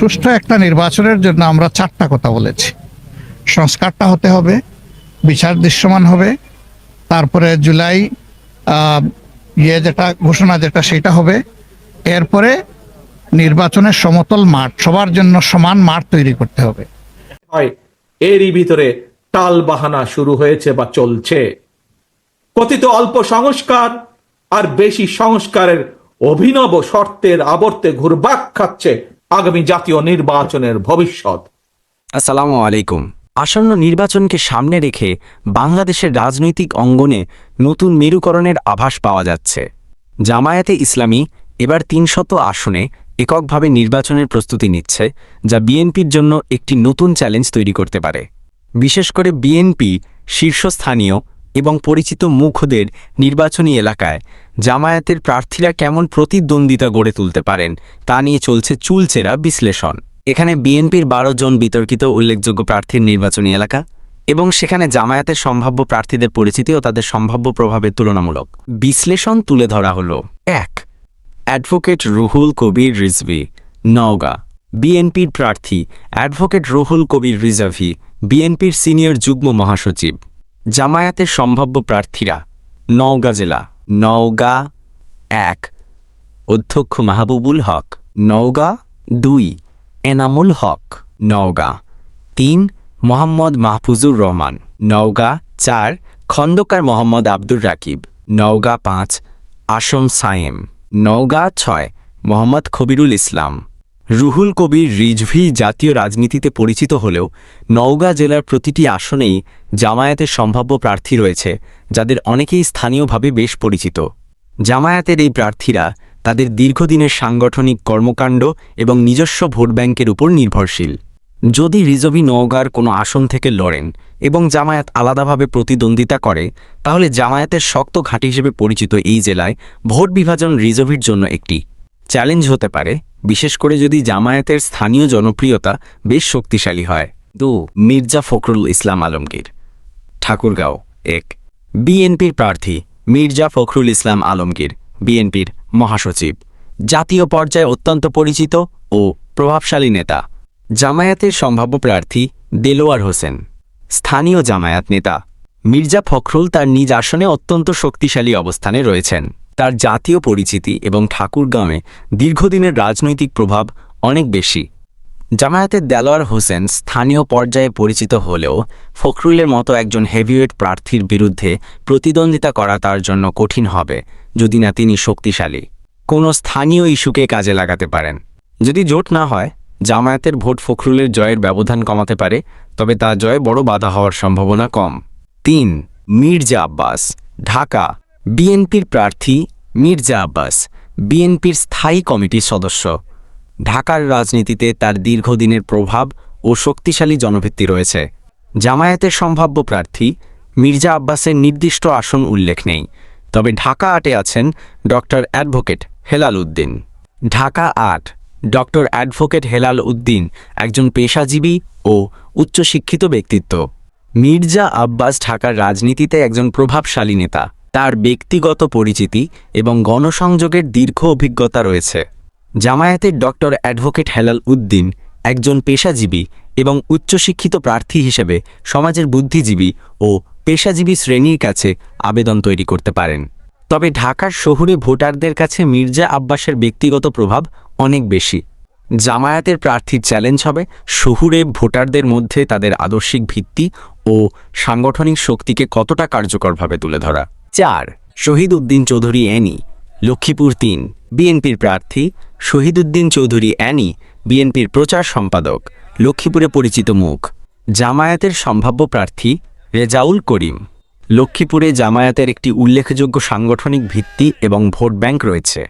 সুষ্ঠু একটা নির্বাচনের জন্য আমরা চারটা কথা বলেছি। সংস্কারটা হতে হবে, বিচার দৃশ্যমান হবে, তারপরে জুলাই ইয়ে যেটা, ঘোষণা যেটা সেটা হবে। এরপরে নির্বাচনের সমতল মাঠ, সবার জন্য সমান মাঠ তৈরি করতে হবে। হয়, এরই ভিতরে টাল বাহানা শুরু হয়েছে বা চলছে। কথিত অল্প সংস্কার আর বেশি সংস্কারের অভিনব শর্তের আবর্তে ঘুরবাক খাচ্ছে আগামী জাতীয় নির্বাচনের ভবিষ্যৎ। আসসালামু আলাইকুম। আসন্ন নির্বাচনকে সামনে রেখে বাংলাদেশের রাজনৈতিক অঙ্গনে নতুন মেরুকরণের আভাস পাওয়া যাচ্ছে। জামায়াতে ইসলামী এবার তিনশত আসনে এককভাবে নির্বাচনের প্রস্তুতি নিচ্ছে, যা বিএনপির জন্য একটি নতুন চ্যালেঞ্জ তৈরি করতে পারে। বিশেষ করে বিএনপি শীর্ষস্থানীয় এবং পরিচিত মুখদের নির্বাচনী এলাকায় জামায়াতের প্রার্থীরা কেমন প্রতিদ্বন্দ্বিতা গড়ে তুলতে পারেন, তা নিয়ে চলছে চুলচেরা বিশ্লেষণ। এখানে বিএনপির বারো জন বিতর্কিত উল্লেখযোগ্য প্রার্থীর নির্বাচনী এলাকা এবং সেখানে জামায়াতের সম্ভাব্য প্রার্থীদের পরিচিতি ও তাদের সম্ভাব্য প্রভাবের তুলনামূলক। বিশ্লেষণ তুলে ধরা হল, এক, অ্যাডভোকেট রুহুল কবির রিজভি, নওগাঁ। বিএনপির প্রার্থী, অ্যাডভোকেট রুহুল কবির রিজাভি, বিএনপির সিনিয়র যুগ্ম মহাসচিব। জামায়াতের সম্ভাব্য প্রার্থীরা, নওগাঁ জেলা। নওগাঁ এক। অধ্যক্ষ মাহবুবুল হক। নওগাঁ দুই। এনামুল হক। নওগাঁ তিন। মোহাম্মদ মাহফুজুর রহমান। নওগাঁ চার। খন্দকার মোহাম্মদ আব্দুর রাকিব। নওগাঁ পাঁচ। আসম সায়েম। নওগাঁ ছয়। মোহাম্মদ খবিরুল ইসলাম। রুহুল কবির রিজভি জাতীয় রাজনীতিতে পরিচিত হলেও নওগাঁ জেলার প্রতিটি আসনেই জামায়াতের সম্ভাব্য প্রার্থী রয়েছে, যাদের অনেকেই স্থানীয়ভাবে বেশ পরিচিত। জামায়াতের এই প্রার্থীরা তাদের দীর্ঘদিনের সাংগঠনিক কর্মকাণ্ড এবং নিজস্ব ভোট ব্যাংকের উপর নির্ভরশীল। যদি রিজভি নওগাঁর কোনো আসন থেকে লড়েন এবং জামায়াত আলাদাভাবে প্রতিদ্বন্দ্বিতা করে, তাহলে জামায়াতের শক্ত ঘাঁটি হিসেবে পরিচিত এই জেলায় ভোট বিভাজন রিজভির জন্য একটি। চ্যালেঞ্জ হতে পারে, বিশেষ করে যদি জামায়াতের স্থানীয় জনপ্রিয়তা বেশ শক্তিশালী হয়। দু, মির্জা ফখরুল ইসলাম আলমগীর। ঠাকুরগাঁও, এক। বিএনপির প্রার্থী, মির্জা ফখরুল ইসলাম আলমগীর, বিএনপির মহাসচিব। জাতীয় পর্যায়ে অত্যন্ত পরিচিত ও প্রভাবশালী নেতা। জামায়াতের সম্ভাব্য প্রার্থী, দেলোয়ার হোসেন। স্থানীয় জামায়াত নেতা, মির্জা ফখরুল তার নিজ আসনে অত্যন্ত শক্তিশালী অবস্থানে রয়েছেন। তার জাতীয় পরিচিতি এবং ঠাকুরগাঁওয়ে দীর্ঘদিনের রাজনৈতিক প্রভাব অনেক বেশি। জামায়াতের দেলোয়ার হোসেন স্থানীয় পর্যায়ে পরিচিত হলেও ফখরুলের মতো একজন হেভিওয়েট প্রার্থীর বিরুদ্ধে প্রতিদ্বন্দ্বিতা করা তার জন্য কঠিন হবে, যদি না তিনি শক্তিশালী। কোনো স্থানীয় ইস্যুকে কাজে লাগাতে পারেন। যদি জোট না হয়, জামায়াতের ভোট ফখরুলের জয়ের ব্যবধান কমাতে পারে, তবে তা জয়ে বড় বাধা হওয়ার সম্ভাবনা কম। তিন, মির্জা আব্বাস, ঢাকা। বিএনপির প্রার্থী মির্জা আব্বাস, বিএনপির স্থায়ী কমিটির সদস্য। ঢাকার রাজনীতিতে তার দীর্ঘদিনের প্রভাব ও শক্তিশালী জনভিত্তি রয়েছে। জামায়াতের সম্ভাব্য প্রার্থী মির্জা আব্বাসের নির্দিষ্ট আসন উল্লেখ নেই। তবে ঢাকা আটে আছেন ডক্টর অ্যাডভোকেট হেলাল উদ্দিন। ঢাকা আট ডক্টর অ্যাডভোকেট হেলাল উদ্দিন একজন পেশাজীবী ও উচ্চশিক্ষিত ব্যক্তিত্ব। মির্জা আব্বাস ঢাকার রাজনীতিতে একজন প্রভাবশালী নেতা। তার ব্যক্তিগত পরিচিতি এবং গণসংযোগের দীর্ঘ অভিজ্ঞতা রয়েছে। জামায়াতের ডক্টর অ্যাডভোকেট হেলাল উদ্দিন একজন পেশাজীবী এবং উচ্চশিক্ষিত প্রার্থী হিসেবে সমাজের বুদ্ধিজীবী ও পেশাজীবী শ্রেণির কাছে আবেদন তৈরি করতে পারেন। তবে ঢাকার শহুরে ভোটারদের কাছে মির্জা আব্বাসের ব্যক্তিগত প্রভাব অনেক বেশি। জামায়াতের প্রার্থীর চ্যালেঞ্জ হবে শহুরে ভোটারদের মধ্যে তাদের আদর্শিক ভিত্তি ও সাংগঠনিক শক্তিকে কতটা কার্যকরভাবে তুলে ধরা। চার শহীদ উদ্দিন চৌধুরী অ্যানি লক্ষ্মীপুর তিন, বিএনপির প্রার্থী শহীদ উদ্দিন চৌধুরী অ্যানি বিএনপির প্রচার সম্পাদক। লক্ষ্মীপুরে পরিচিত মুখ। জামায়াতের সম্ভাব্য প্রার্থী, রেজাউল করিম। লক্ষ্মীপুরে জামায়াতের একটি উল্লেখযোগ্য সাংগঠনিক ভিত্তি এবং ভোট ব্যাংক রয়েছে।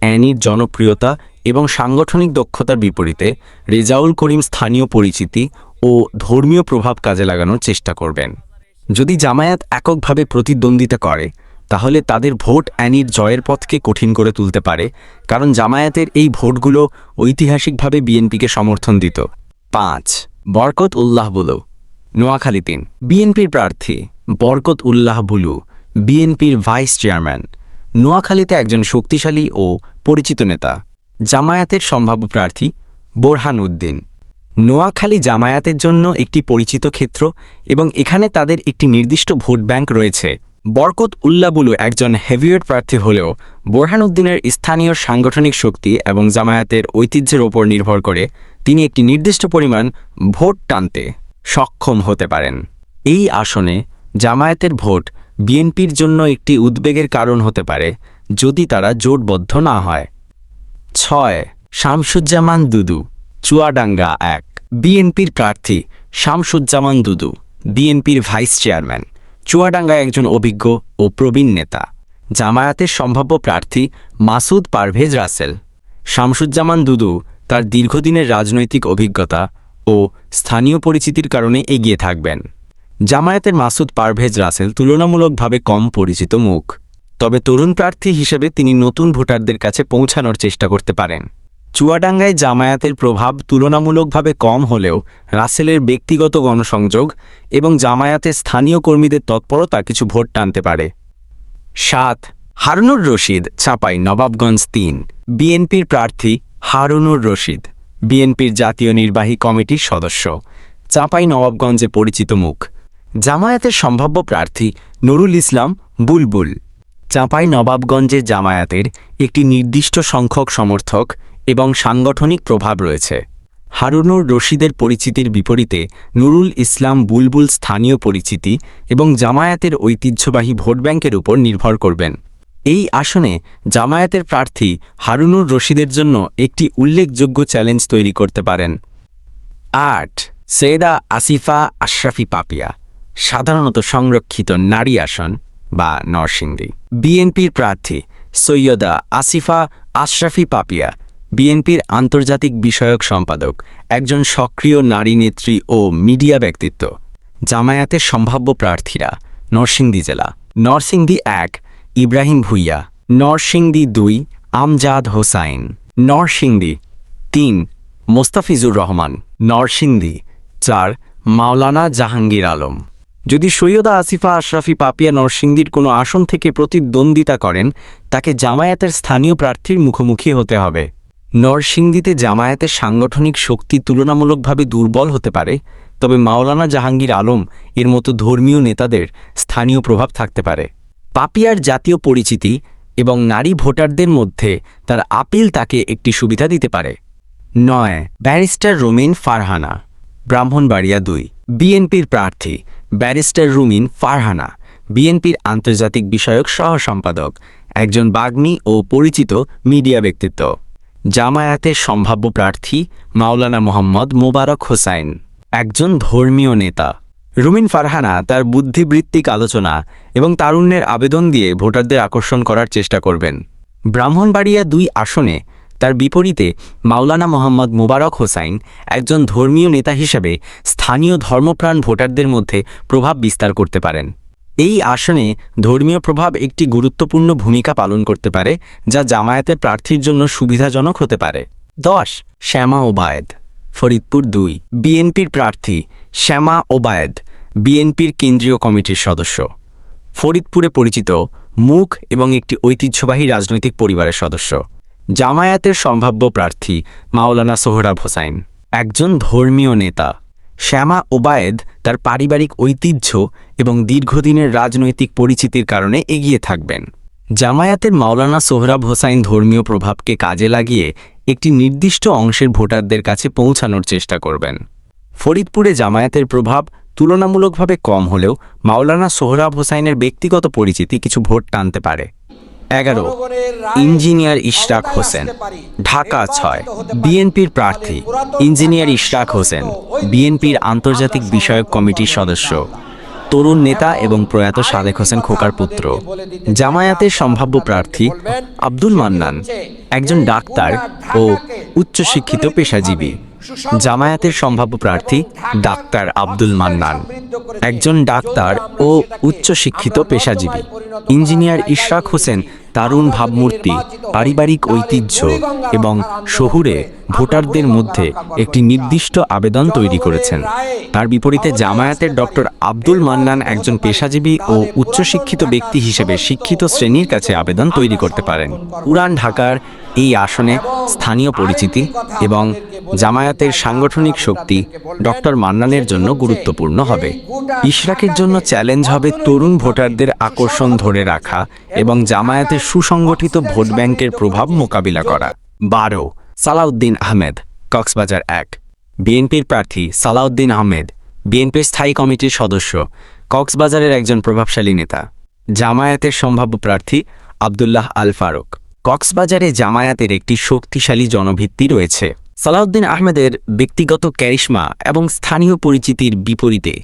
অ্যানির জনপ্রিয়তা এবং সাংগঠনিক দক্ষতার বিপরীতে রেজাউল করিম স্থানীয় পরিচিতি ও ধর্মীয় প্রভাব কাজে লাগানোর চেষ্টা করবেন। যদি জামায়াত এককভাবে প্রতিদ্বন্দ্বিতা করে, তাহলে তাদের ভোট অ্যানির জয়ের পথকে কঠিন করে তুলতে পারে, কারণ জামায়াতের এই ভোটগুলো ঐতিহাসিকভাবে বিএনপিকে সমর্থন দিত। পাঁচ, বরকত উল্লাহ বুলু। নোয়াখালী তিন, বিএনপির প্রার্থী বরকত উল্লাহ বুলু, বিএনপির ভাইস চেয়ারম্যান। নোয়াখালীতে একজন শক্তিশালী ও পরিচিত নেতা। জামায়াতের সম্ভাব্য প্রার্থী বোরহান উদ্দিন। নোয়াখালী জামায়াতের জন্য একটি পরিচিত ক্ষেত্র এবং এখানে তাদের একটি নির্দিষ্ট ভোট ব্যাংক রয়েছে। বরকত উল্লাবুলু একজন হেভিওয়েট প্রার্থী হলেও বোরহান উদ্দিনের স্থানীয় সাংগঠনিক শক্তি এবং জামায়াতের ঐতিহ্যের ওপর নির্ভর করে তিনি একটি নির্দিষ্ট পরিমাণ ভোট টানতে সক্ষম হতে পারেন। এই আসনে জামায়াতের ভোট বিএনপির জন্য একটি উদ্বেগের কারণ হতে পারে যদি তারা জোটবদ্ধ না হয়। ছয়, শামসুজ্জামান দুদু চুয়াডাঙ্গা এক। বিএনপির প্রার্থী শামসুজ্জামান দুদু, বিএনপির ভাইস চেয়ারম্যান। চুয়াডাঙ্গা একজন অভিজ্ঞ ও প্রবীণ নেতা। জামায়াতের সম্ভাব্য প্রার্থী মাসুদ পারভেজ রাসেল। শামসুজ্জামান দুদু তার দীর্ঘদিনের রাজনৈতিক অভিজ্ঞতা ও স্থানীয় পরিচিতির কারণে এগিয়ে থাকবেন। জামায়াতের মাসুদ পারভেজ রাসেল তুলনামূলকভাবে কম পরিচিত মুখ। তবে তরুণ প্রার্থী হিসেবে তিনি নতুন ভোটারদের কাছে পৌঁছানোর চেষ্টা করতে পারেন। চুয়াডাঙ্গায় জামায়াতের প্রভাব তুলনামূলকভাবে কম হলেও রাসেলের ব্যক্তিগত গণসংযোগ এবং জামায়াতের স্থানীয় কর্মীদের তৎপরতা কিছু ভোট টানতে পারে। সাত, হারুনুর রশিদ চাপাই নবাবগঞ্জ তিন। বিএনপির প্রার্থী হারুনুর রশিদ, বিএনপির জাতীয় নির্বাহী কমিটির সদস্য। চাঁপাই নবাবগঞ্জে পরিচিত মুখ। জামায়াতের সম্ভাব্য প্রার্থী নুরুল ইসলাম বুলবুল। চাঁপাই নবাবগঞ্জে জামায়াতের একটি নির্দিষ্ট সংখ্যক সমর্থক এবং সাংগঠনিক প্রভাব রয়েছে। হারুনুর রশিদের পরিচিতির বিপরীতে নুরুল ইসলাম বুলবুল স্থানীয় পরিচিতি এবং জামায়াতের ঐতিহ্যবাহী ভোট ব্যাংকের উপর নির্ভর করবেন। এই আসনে জামায়াতের প্রার্থী হারুনুর রশিদের জন্য একটি উল্লেখযোগ্য চ্যালেঞ্জ তৈরি করতে পারেন। আট, সৈয়দা আসিফা আশরাফি পাপিয়া, সাধারণত সংরক্ষিত নারী আসন বা নরসিংদী। বিএনপির প্রার্থী সৈয়দা আসিফা আশরাফি পাপিয়া বিএনপির আন্তর্জাতিক বিষয়ক সম্পাদক, একজন সক্রিয় নারী নেত্রী ও মিডিয়া ব্যক্তিত্ব। জামায়াতের সম্ভাব্য প্রার্থীরা নরসিংদী জেলা, নরসিংদী এক, ইব্রাহিম ভুইয়া, নরসিংদী দুই, আমজাদ হোসাইন, নরসিংদী তিন, মোস্তাফিজুর রহমান, নরসিংদী চার, মাওলানা জাহাঙ্গীর আলম। যদি সৈয়দা আসিফা আশরাফি পাপিয়া নরসিংদীর কোনো আসন থেকে প্রতিদ্বন্দ্বিতা করেন, তাকে জামায়াতের স্থানীয় প্রার্থীর মুখোমুখি হতে হবে। নরসিংদীতে জামায়াতের সাংগঠনিক শক্তি তুলনামূলকভাবে দুর্বল হতে পারে, তবে মাওলানা জাহাঙ্গীর আলম এর মতো ধর্মীয় নেতাদের স্থানীয় প্রভাব থাকতে পারে। পাপিয়ার জাতীয় পরিচিতি এবং নারী ভোটারদের মধ্যে তার আপিল তাকে একটি সুবিধা দিতে পারে। নয়, ব্যারিস্টার রুমিন ফারহানা, ব্রাহ্মণবাড়িয়া দুই। বিএনপির প্রার্থী, ব্যারিস্টার রুমিন ফারহানা, বিএনপির আন্তর্জাতিক বিষয়ক সহ সম্পাদক একজন বাগ্মী ও পরিচিত মিডিয়া ব্যক্তিত্ব। জামায়াতের সম্ভাব্য প্রার্থী মাওলানা মোহাম্মদ মোবারক হোসাইন। একজন ধর্মীয় নেতা। রুমিন ফারহানা তার বুদ্ধিবৃত্তিক আলোচনা এবং তারুণ্যের আবেদন দিয়ে ভোটারদের আকর্ষণ করার চেষ্টা করবেন। ব্রাহ্মণবাড়িয়া দুই আসনে তার বিপরীতে মাওলানা মোহাম্মদ মোবারক হোসাইন একজন ধর্মীয় নেতা হিসেবে স্থানীয় ধর্মপ্রাণ ভোটারদের মধ্যে প্রভাব বিস্তার করতে পারেন। এই আসনে ধর্মীয় প্রভাব একটি গুরুত্বপূর্ণ ভূমিকা পালন করতে পারে, যা জামায়াতের প্রার্থীর জন্য সুবিধাজনক হতে পারে। দশ, শ্যামা ওবায়েদ। ফরিদপুর দুই। বিএনপির প্রার্থী শ্যামা ওবায়েদ, বিএনপির কেন্দ্রীয় কমিটির সদস্য। ফরিদপুরে পরিচিত মুখ এবং একটি ঐতিহ্যবাহী রাজনৈতিক পরিবারের সদস্য। জামায়াতের সম্ভাব্য প্রার্থী মাওলানা সোহরাব হোসাইন। একজন ধর্মীয় নেতা। শ্যামা ওবায়েদ তার পারিবারিক ঐতিহ্য এবং দীর্ঘদিনের রাজনৈতিক পরিচিতির কারণে এগিয়ে থাকবেন। জামায়াতের মাওলানা সোহরাব হোসাইন ধর্মীয় প্রভাবকে কাজে লাগিয়ে একটি নির্দিষ্ট অংশের ভোটারদের কাছে পৌঁছানোর চেষ্টা করবেন। ফরিদপুরে জামায়াতের প্রভাব তুলনামূলকভাবে কম হলেও মাওলানা সোহরাব হোসাইনের ব্যক্তিগত পরিচিতি কিছু ভোট টানতে পারে। এগারো ইঞ্জিনিয়ার ইশরাক হোসেন ঢাকা ছয় বিএনপির প্রার্থী ইঞ্জিনিয়ার ইশরাক হোসেন বিএনপির আন্তর্জাতিক বিষয়ক কমিটির সদস্য তরুণ নেতা এবং প্রয়াত সাদেক হোসেন খোকার পুত্র জামায়াতের সম্ভাব্য প্রার্থী আব্দুল মান্নান একজন ডাক্তার ও উচ্চশিক্ষিত পেশাজীবী জামায়াতের সম্ভাব্য প্রার্থী ডাক্তার আব্দুল মান্নান একজন ডাক্তার ও উচ্চশিক্ষিত পেশাজীবী ইঞ্জিনিয়ার ইশরাক হোসেন তারুণ ভাবমূর্তি পারিবারিক ঐতিহ্য এবং শহুরে ভোটারদের মধ্যে একটি নির্দিষ্ট আবেদন তৈরি করেছেন। তার বিপরীতে জামায়াতের ডক্টর আব্দুল মান্নান একজন পেশাজীবী ও উচ্চশিক্ষিত ব্যক্তি হিসেবে শিক্ষিত শ্রেণির কাছে আবেদন তৈরি করতে পারেন। পুরান ঢাকার এই আসনে স্থানীয় পরিচিতি এবং জামায়াতের সাংগঠনিক শক্তি ডক্টর মান্নানের জন্য গুরুত্বপূর্ণ হবে। ইশরাকের জন্য চ্যালেঞ্জ হবে তরুণ ভোটারদের আকর্ষণ ধরে রাখা এবং জামায়াতের সুসংগঠিত ভোট ব্যাংকের প্রভাব মোকাবিলা করা। বারো, সালাউদ্দিন আহমেদ, কক্সবাজার এক। বিএনপির প্রার্থী সালাউদ্দিন আহমেদ, বিএনপির স্থায়ী কমিটির সদস্য, কক্সবাজারের একজন প্রভাবশালী নেতা। জামায়াতের সম্ভাব্য প্রার্থী আবদুল্লাহ আল ফারুক। কক্সবাজারে জামায়াতের একটি শক্তিশালী জনভিত্তি রয়েছে। সালাউদ্দিন আহমেদের ব্যক্তিগত ক্যারিশমা এবং স্থানীয় পরিচিতির বিপরীতে,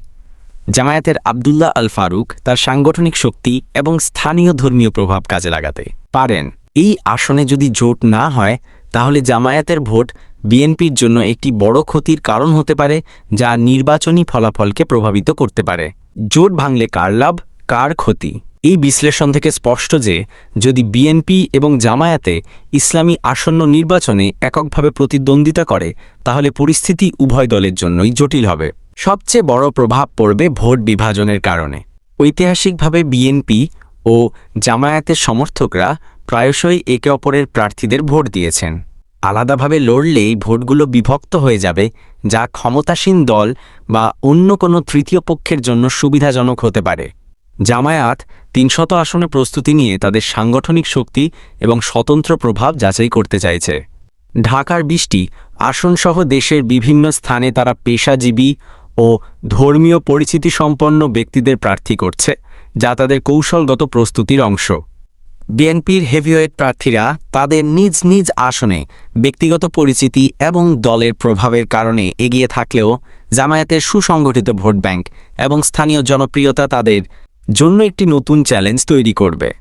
জামায়াতের আবদুল্লাহ আল ফারুক তার সাংগঠনিক শক্তি এবং স্থানীয় ধর্মীয় প্রভাব কাজে লাগাতে পারেন। এই আসনে যদি জোট না হয়, তাহলে জামায়াতের ভোট বিএনপির জন্য একটি বড় ক্ষতির কারণ হতে পারে, যা নির্বাচনী ফলাফলকে প্রভাবিত করতে পারে। জোট ভাঙলে কার লাভ, কার ক্ষতি? এই বিশ্লেষণ থেকে স্পষ্ট যে, যদি বিএনপি এবং জামায়াতে ইসলামী আসন্ন নির্বাচনে এককভাবে প্রতিদ্বন্দ্বিতা করে, তাহলে পরিস্থিতি উভয় দলের জন্যই জটিল হবে। সবচেয়ে বড় প্রভাব পড়বে ভোট বিভাজনের কারণে। ঐতিহাসিকভাবে বিএনপি ও জামায়াতের সমর্থকরা প্রায়শই একে অপরের প্রার্থীদের ভোট দিয়েছেন। আলাদাভাবে লড়লেই ভোটগুলো বিভক্ত হয়ে যাবে, যা ক্ষমতাসীন দল বা অন্য কোনো তৃতীয় পক্ষের জন্য সুবিধাজনক হতে পারে। জামায়াত তিনশত আসনে প্রস্তুতি নিয়ে তাদের সাংগঠনিক শক্তি এবং স্বতন্ত্র প্রভাব যাচাই করতে চাইছে। ঢাকার বৃষ্টি আসনসহ দেশের বিভিন্ন স্থানে তারা পেশাজীবী ও ধর্মীয় পরিচিতি সম্পন্ন ব্যক্তিদের প্রার্থী করছে, যা তাদের কৌশলগত প্রস্তুতির অংশ। বিএনপির হেভিওয়েট প্রার্থীরা তাদের নিজ নিজ আসনে ব্যক্তিগত পরিচিতি এবং দলের প্রভাবের কারণে এগিয়ে থাকলেও জামায়াতের সুসংগঠিত ভোট ব্যাংক এবং স্থানীয় জনপ্রিয়তা তাদের জন্য একটি নতুন চ্যালেঞ্জ তৈরি করবে।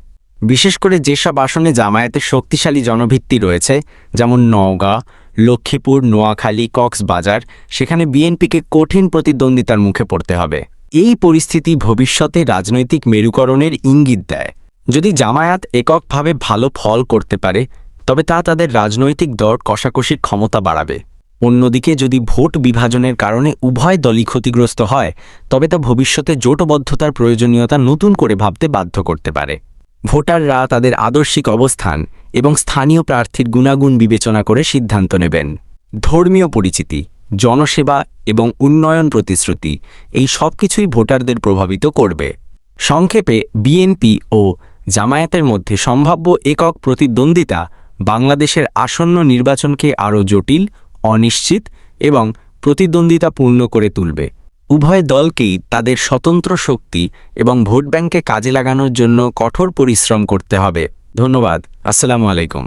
বিশেষ করে যেসব আসনে জামায়াতের শক্তিশালী জনভিত্তি রয়েছে, যেমন নওগাঁ, লক্ষ্মীপুর, নোয়াখালী, কক্সবাজার, সেখানে বিএনপিকে কঠিন প্রতিদ্বন্দ্বিতার মুখে পড়তে হবে। এই পরিস্থিতি ভবিষ্যতে রাজনৈতিক মেরুকরণের ইঙ্গিত দেয়। যদি জামায়াত এককভাবে ভালো ফল করতে পারে, তবে তা তাদের রাজনৈতিক দর কষাকষির ক্ষমতা বাড়াবে। অন্যদিকে যদি ভোট বিভাজনের কারণে উভয় দলই ক্ষতিগ্রস্ত হয়, তবে তা ভবিষ্যতে জোটবদ্ধতার প্রয়োজনীয়তা নতুন করে ভাবতে বাধ্য করতে পারে। ভোটাররা তাদের আদর্শিক অবস্থান এবং স্থানীয় প্রার্থীর গুণাগুণ বিবেচনা করে সিদ্ধান্ত নেবেন। ধর্মীয় পরিচিতি, জনসেবা এবং উন্নয়ন প্রতিশ্রুতি এই সব কিছুই ভোটারদের প্রভাবিত করবে। সংক্ষেপে বিএনপি ও জামায়াতের মধ্যে সম্ভাব্য একক প্রতিদ্বন্দ্বিতা বাংলাদেশের আসন্ন নির্বাচনকে আরও জটিল অনিশ্চিত এবং প্রতিদ্বন্দ্বিতাপূর্ণ করে তুলবে। উভয় দলকেই তাদের স্বতন্ত্র শক্তি এবং ভোট ব্যাংকে কাজে লাগানোর জন্য কঠোর পরিশ্রম করতে হবে। ধন্যবাদ। আসসালামু আলাইকুম।